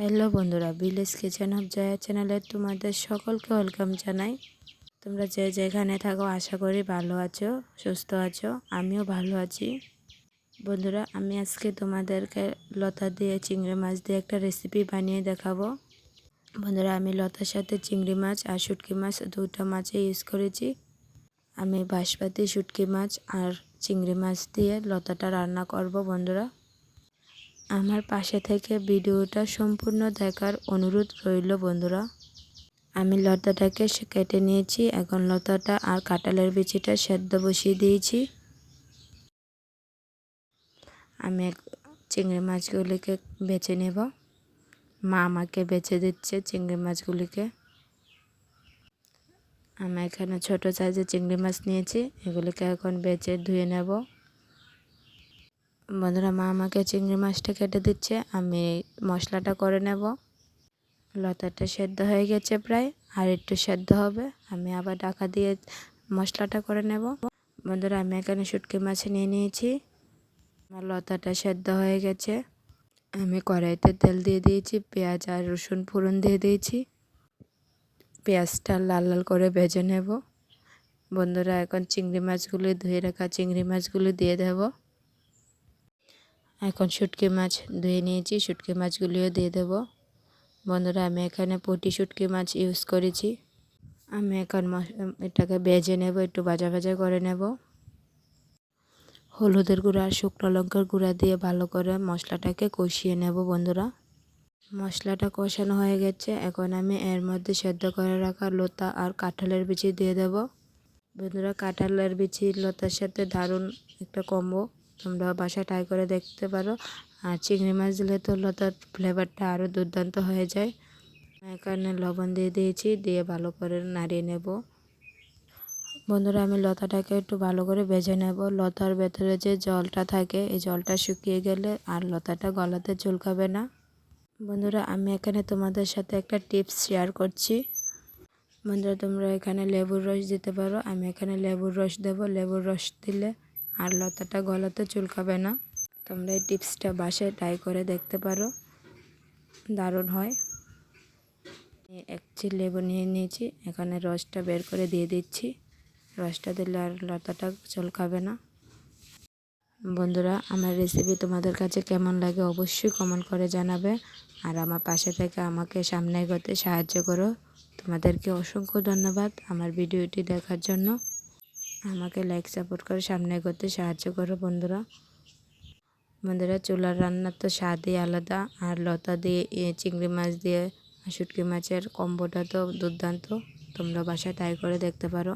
Hello বন্ধুরা, village kitchen of Jaya চ্যানেলে তোমাদের সকলকে ওয়েলকাম জানাই। তোমরা যে যেখানে থাকো, আশা করি ভালো আছো, সুস্থ আছো, আমিও ভালো আছি। বন্ধুরা, আমি আজকে তোমাদেরকে লতা দিয়ে চিংড়ি মাছ দিয়ে একটা রেসিপি বানিয়ে দেখাবো। বন্ধুরা, আমি লতার সাথে চিংড়ি মাছ আর শুটকি মাছ দুটো মাছে ইউজ করেছি। আমি বাঁশপাতি, শুটকি মাছ আর চিংড়ি মাছ দিয়ে লতাটা রান্না করব বন্ধুরা। আমার পাশে থেকে ভিডিওটা সম্পূর্ণ দেখার অনুরোধ রইল বন্ধুরা। আমি লতাটাকে কেটে নিয়েছি, এখন লতাটা আর কাঁঠালের বিচিটা সেদ্ধ বসিয়ে দিয়েছি। আমি চিংড়ি মাছগুলিকে বেছে নেব। মা আমাকে বেছে দিচ্ছে চিংড়ি মাছগুলিকে। আমি এখানে ছোট সাইজের চিংড়ি মাছ নিয়েছি, এগুলিকে এখন বেছে ধুয়ে নেব। বন্ধুরা, মা আমাকে চিংড়ি মাছটা কেটে দিচ্ছে, আমি মশলাটা করে নেব। লতাটা সেদ্ধ হয়ে গেছে প্রায়, আর একটু সেদ্ধ হবে, আমি আবার ডাকা দিয়ে মশলাটা করে নেব। বন্ধুরা, আমি এখানে শুটকি মাছ নিয়ে নিয়েছি। আমার লতাটা সেদ্ধ হয়ে গেছে। আমি কড়াইতে তেল দিয়ে দিয়েছি, পেঁয়াজ আর রসুন ফোড়ন দিয়ে দিয়েছি। পেঁয়াজটা লাল লাল করে ভেজে নেব। বন্ধুরা, এখন চিংড়ি মাছগুলি, ধুয়ে রাখা চিংড়ি মাছগুলি দিয়ে দেবো। এখন শুটকি মাছ ধুয়ে নিয়েছি, শুটকি মাছগুলিও দিয়ে দেব। বন্ধুরা, আমি এখানে পটি শুটকি মাছ ইউজ করেছি। আমি এখন এটাকে বেজে নেব, একটু ভাজা ভাজা করে নেব। হলুদের গুঁড়া আর শুকনো লঙ্কার গুঁড়া দিয়ে ভালো করে মশলাটাকে কষিয়ে নেব, বন্ধুরা। মশলাটা কষানো হয়ে গেছে, এখন আমি এর মধ্যে সেদ্ধ করে রাখা লতা আর কাঁঠালের বিচি দিয়ে দেব। বন্ধুরা, কাঁঠালের বিচি লতার সাথে দারুণ একটা কম্বো তোমরা বাসা ট্রাই করে দেখতে পারো। আর চিংড়ি মাছ দিলে তো লতার ফ্লেভারটা আরও দুর্দান্ত হয়ে যায়। এখানে লবণ দিয়ে দিয়েছি, দিয়ে ভালো করে নাড়িয়ে নেব। বন্ধুরা, আমি লতাটাকে একটু ভালো করে ভেজে নেব। লতার ভেতরে যে জলটা থাকে, এই জলটা শুকিয়ে গেলে আর লতাটা গলাতে চুলকাবে না। বন্ধুরা, আমি এখানে তোমাদের সাথে একটা টিপস শেয়ার করছি। বন্ধুরা, তোমরা এখানে লেবুর রস দিতে পারো। আমি এখানে লেবুর রস দেবো। লেবুর রস দিলে আর লতাটা গলাতে চুলকাবে না। তোমরা এই টিপসটা বাসায় ট্রাই করে দেখতে পারো। দারুণ হয়। এক চিল লেবু নিয়ে নিয়েছি। এখানে রসটা বের করে দিয়ে দিচ্ছি। রসটা দিলে আর লতাটা চলকাবে না। বন্ধুরা, আমার রেসিপি তোমাদের কাছে কেমন লাগে অবশ্যই কমেন্ট করে জানাবে। আর আমার পাশে থেকে আমাকে সামনে এগোতে সাহায্য করো। তোমাদেরকে অসংখ্য ধন্যবাদ আমার ভিডিওটি দেখার জন্য। আমাকে লাইক সাপোর্ট করে, সামনে করতে সাহায্য করো বন্ধুরা। বন্ধুরা, চুলার রান্নার তো স্বাদই আলাদা, আর লতা দিয়ে চিংড়ি মাছ দিয়ে, শুটকি মাছের কম্বোটা তো দুর্দান্ত। তোমরা বাসায় ট্রাই করে দেখতে পারো।